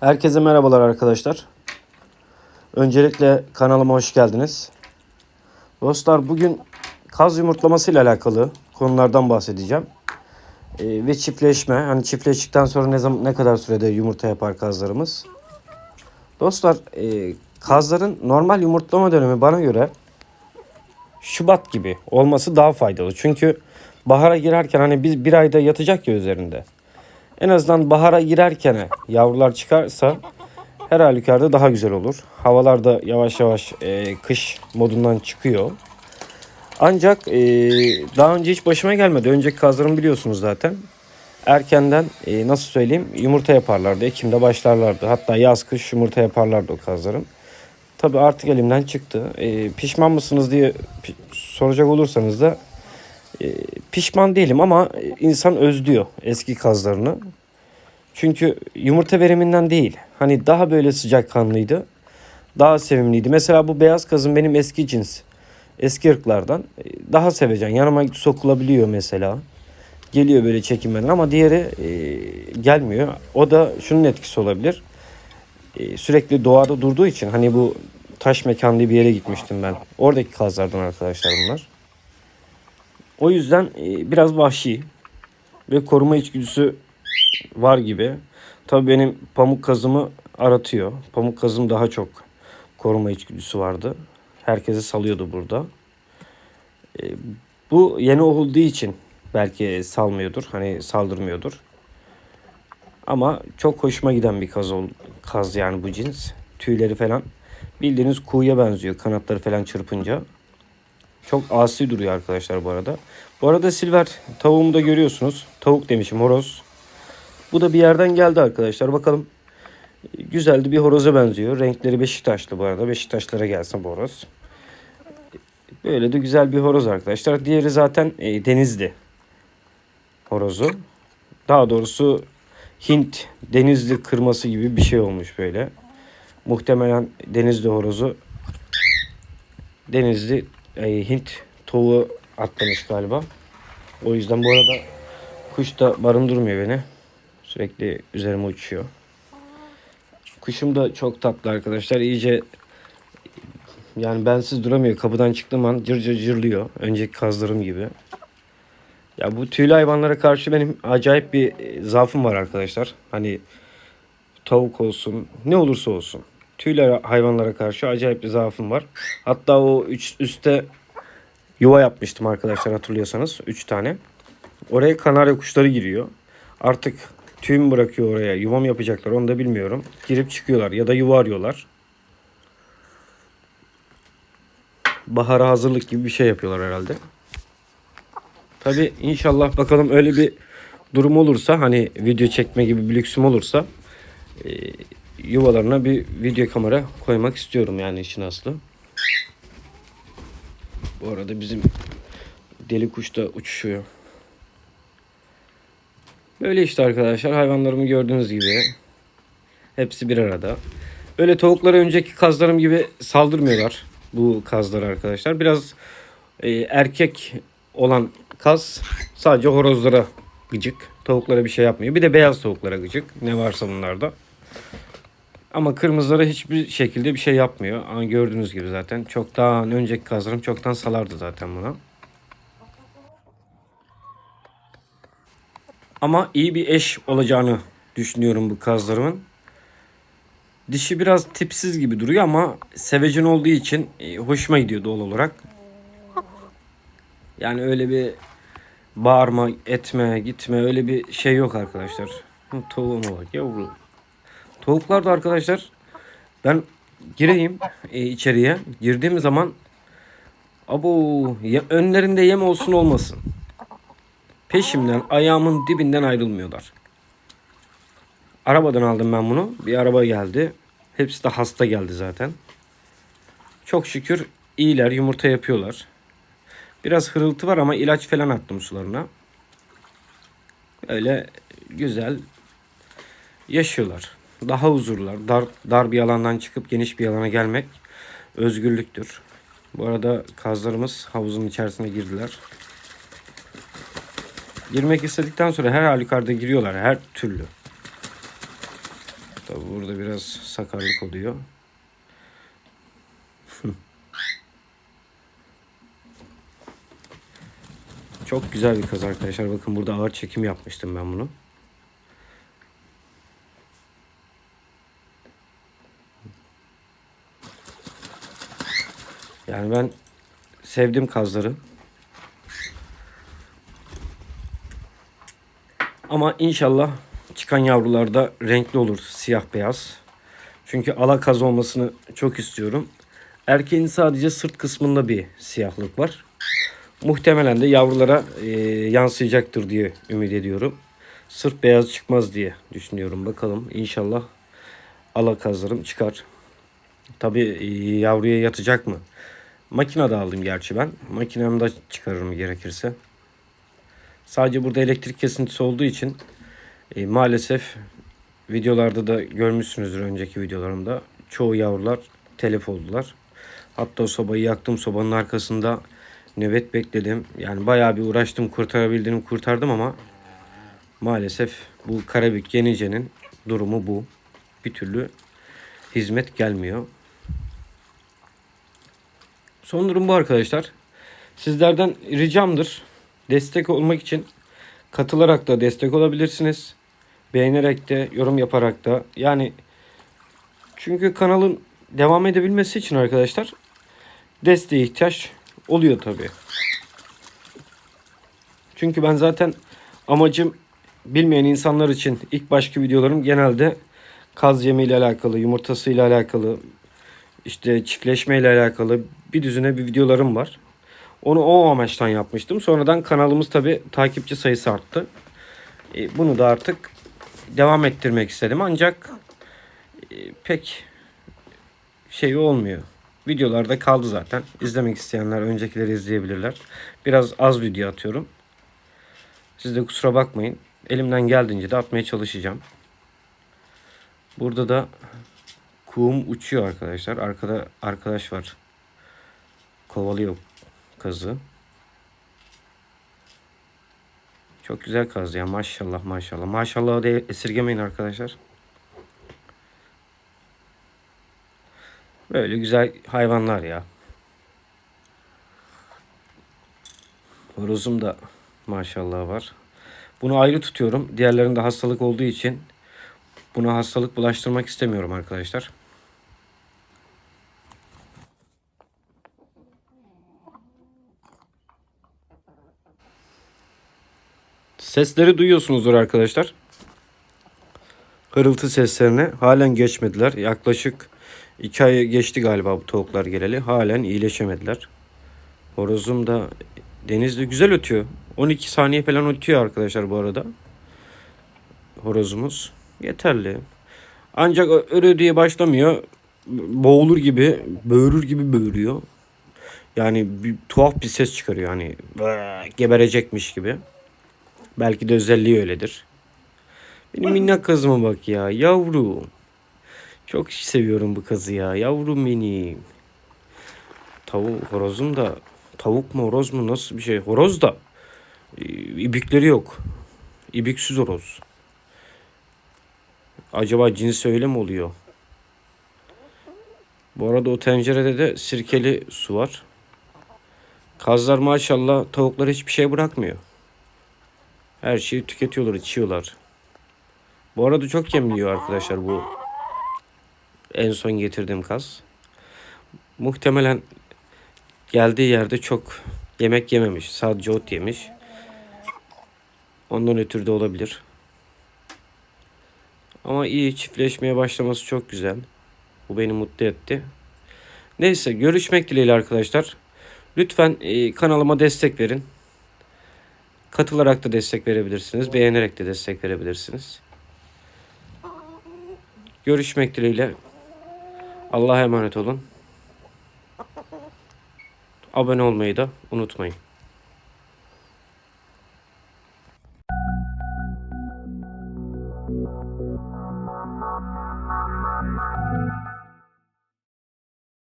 Herkese merhabalar arkadaşlar. Öncelikle kanalıma hoş geldiniz. Dostlar bugün kaz yumurtlaması ile alakalı konulardan bahsedeceğim. Ee, ve çiftleşme. Hani çiftleştikten sonra ne zaman ne kadar sürede yumurta yapar kazlarımız? Dostlar, e, kazların normal yumurtlama dönemi bana göre Şubat gibi olması daha faydalı. Çünkü bahara girerken hani biz bir ayda yatacak ya üzerinde. En azından bahara girerken yavrular çıkarsa her halükarda daha güzel olur. Havalar da yavaş yavaş e, kış modundan çıkıyor. Ancak e, daha önce hiç başıma gelmedi. Önceki kazlarımı biliyorsunuz zaten. Erkenden e, nasıl söyleyeyim yumurta yaparlardı. Ekim'de başlarlardı. Hatta yaz kış yumurta yaparlardı o kazlarım. Tabii artık elimden çıktı. E, pişman mısınız diye soracak olursanız da e, pişman değilim ama insan özlüyor eski kazlarını. Çünkü yumurta veriminden değil. Hani daha böyle sıcakkanlıydı. Daha sevimliydi. Mesela bu beyaz kazın benim eski cins. Eski ırklardan. e, Daha sevecen. Yanıma sokulabiliyor mesela. Geliyor böyle çekinmeden ama diğeri e, gelmiyor. O da şunun etkisi olabilir. E, sürekli doğada durduğu için hani bu taş mekanlı bir yere gitmiştim ben. Oradaki kazlardan arkadaşlar bunlar. O yüzden e, biraz vahşi ve koruma içgüdüsü var gibi. Tabii benim pamuk kazımı aratıyor. Pamuk kazım daha çok koruma içgüdüsü vardı. Herkese salıyordu burada. E, bu yeni olduğu için belki salmıyordur. Hani saldırmıyordur. Ama çok hoşuma giden bir kaz, ol, kaz yani bu cins. Tüyleri falan bildiğiniz kuğuya benziyor. Kanatları falan çırpınca. Çok asi duruyor arkadaşlar bu arada. Bu arada silver tavuğumu da görüyorsunuz. Tavuk demişim horoz. Bu da bir yerden geldi arkadaşlar. Bakalım. Güzeldi bir horoza benziyor. Renkleri Beşiktaşlı bu arada. Beşiktaşlara gelsin bu horoz. Böyle de güzel bir horoz arkadaşlar. Diğeri zaten e, denizli horozu. Daha doğrusu Hint denizli kırması gibi bir şey olmuş böyle. Muhtemelen denizli horozu denizli e, Hint tavuğu atlamış galiba. O yüzden bu arada kuş da barındırmıyor beni. Sürekli üzerime uçuyor. Kuşum da çok tatlı arkadaşlar. İyice yani bensiz duramıyor. Kapıdan çıktığım an cır cır cırlıyor. Önceki kazlarım gibi. Ya bu tüylü hayvanlara karşı benim acayip bir e, zaafım var arkadaşlar. Hani tavuk olsun ne olursa olsun. Tüylü hayvanlara karşı acayip bir zaafım var. Hatta o üç, üstte yuva yapmıştım arkadaşlar hatırlıyorsanız. Üç tane. Oraya kanarya kuşları giriyor. Artık tüy mü bırakıyor oraya yuva mı yapacaklar onu da bilmiyorum. Girip çıkıyorlar ya da yuva arıyorlar. Bahara hazırlık gibi bir şey yapıyorlar herhalde. Tabi inşallah bakalım öyle bir durum olursa hani video çekme gibi bir lüksüm olursa e, yuvalarına bir video kamera koymak istiyorum yani işin aslı. Bu arada bizim deli kuş da uçuşuyor. Böyle işte arkadaşlar hayvanlarımı gördüğünüz gibi hepsi bir arada. Öyle tavuklara önceki kazlarım gibi saldırmıyorlar bu kazlar arkadaşlar. Biraz e, erkek olan kaz sadece horozlara gıcık. Tavuklara bir şey yapmıyor. Bir de beyaz tavuklara gıcık. Ne varsa bunlarda. Ama kırmızılara hiçbir şekilde bir şey yapmıyor. Ama gördüğünüz gibi zaten. Çoktan önceki kazlarım çoktan salardı zaten buna. Ama iyi bir eş olacağını düşünüyorum bu kazlarımın. Dişi biraz tipsiz gibi duruyor ama sevecen olduğu için e, hoşuma gidiyor doğal olarak. Yani öyle bir bağırma, etme, gitme öyle bir şey yok arkadaşlar. Tavuğuma bak yavru. Tavuklar da arkadaşlar ben gireyim e, içeriye. Girdiğim zaman abo ya, önlerinde yem olsun olmasın. Peşimden ayağımın dibinden ayrılmıyorlar. Arabadan aldım ben bunu. Bir araba geldi. Hepsi de hasta geldi zaten. Çok şükür iyiler yumurta yapıyorlar. Biraz hırıltı var ama ilaç falan attım sularına. Öyle güzel yaşıyorlar. Daha huzurlar. Dar, dar bir alandan çıkıp geniş bir alana gelmek özgürlüktür. Bu arada kazlarımız havuzun içerisine girdiler. Girmek istedikten sonra her halükarda giriyorlar her türlü. Tabi burada biraz sakarlık oluyor. Çok güzel bir kaz arkadaşlar. Bakın burada ağır çekim yapmıştım ben bunu. Yani ben sevdim kazları. Ama inşallah çıkan yavrularda renkli olur. Siyah beyaz. Çünkü ala kaz olmasını çok istiyorum. Erkeğin sadece sırt kısmında bir siyahlık var. Muhtemelen de yavrulara e, yansıyacaktır diye ümit ediyorum. Sırt beyaz çıkmaz diye düşünüyorum. Bakalım inşallah ala kazlarım çıkar. Tabi yavruya yatacak mı? Makinede aldım gerçi ben. Makinemde çıkarırım gerekirse. Sadece burada elektrik kesintisi olduğu için e, maalesef videolarda da görmüşsünüzdür önceki videolarımda. Çoğu yavrular telef oldular. Hatta sobayı yaktım. Sobanın arkasında nöbet bekledim. Yani bayağı bir uğraştım kurtarabildiğimi kurtardım ama maalesef bu Karabük Yenice'nin durumu bu. Bir türlü hizmet gelmiyor. Son durum bu arkadaşlar. Sizlerden ricamdır. Destek olmak için katılarak da destek olabilirsiniz. Beğenerek de yorum yaparak da yani çünkü kanalın devam edebilmesi için arkadaşlar desteğe ihtiyaç oluyor tabii. Çünkü ben zaten amacım bilmeyen insanlar için ilk başki videolarım genelde kaz yemi ile alakalı, yumurtası ile alakalı, işte çiftleşme ile alakalı bir düzine bir videolarım var. Onu o amaçtan yapmıştım. Sonradan kanalımız tabi takipçi sayısı arttı. E, bunu da artık devam ettirmek istedim. Ancak e, pek şey olmuyor. Videolarda kaldı zaten. İzlemek isteyenler öncekileri izleyebilirler. Biraz az video atıyorum. Siz de kusura bakmayın. Elimden geldiğince de atmaya çalışacağım. Burada da kuğum uçuyor arkadaşlar. Arkada arkadaş var. Kovalıyor kazı. Çok güzel kaz ya maşallah maşallah. Maşallah da esirgemeyin arkadaşlar. Böyle güzel hayvanlar ya. Horozum da maşallah var. Bunu ayrı tutuyorum. Diğerlerinde hastalık olduğu için buna hastalık bulaştırmak istemiyorum arkadaşlar. Sesleri duyuyorsunuzdur arkadaşlar. Hırıltı seslerini halen geçmediler. Yaklaşık 2 ay geçti galiba bu tavuklar geleli. Halen iyileşemediler. Horozum da denizde güzel ötüyor. 12 saniye falan ötüyor arkadaşlar bu arada. Horozumuz yeterli. Ancak öyle diye başlamıyor. Boğulur gibi, böğürür gibi böğürüyor. Yani bir tuhaf bir ses çıkarıyor hani geberecekmiş gibi. Belki de özelliği öyledir. Benim minnak kızıma bak ya yavrum. Çok seviyorum bu kızı ya yavrum benim. Tavuk horozum da tavuk mu horoz mu nasıl bir şey? Horoz da e, ibikleri yok. İbiksiz horoz. Acaba cinsi öyle mi oluyor? Bu arada o tencerede de sirkeli su var. Kazlar maşallah tavuklar hiçbir şey bırakmıyor. Her şeyi tüketiyorlar, içiyorlar. Bu arada çok yem yiyor arkadaşlar bu en son getirdiğim kaz. Muhtemelen geldiği yerde çok yemek yememiş. Sadece ot yemiş. Ondan ötürü de olabilir. Ama iyi çiftleşmeye başlaması çok güzel. Bu beni mutlu etti. Neyse görüşmek dileğiyle arkadaşlar. Lütfen e, kanalıma destek verin. Katılarak da destek verebilirsiniz. Beğenerek de destek verebilirsiniz. Görüşmek dileğiyle. Allah'a emanet olun. Abone olmayı da unutmayın.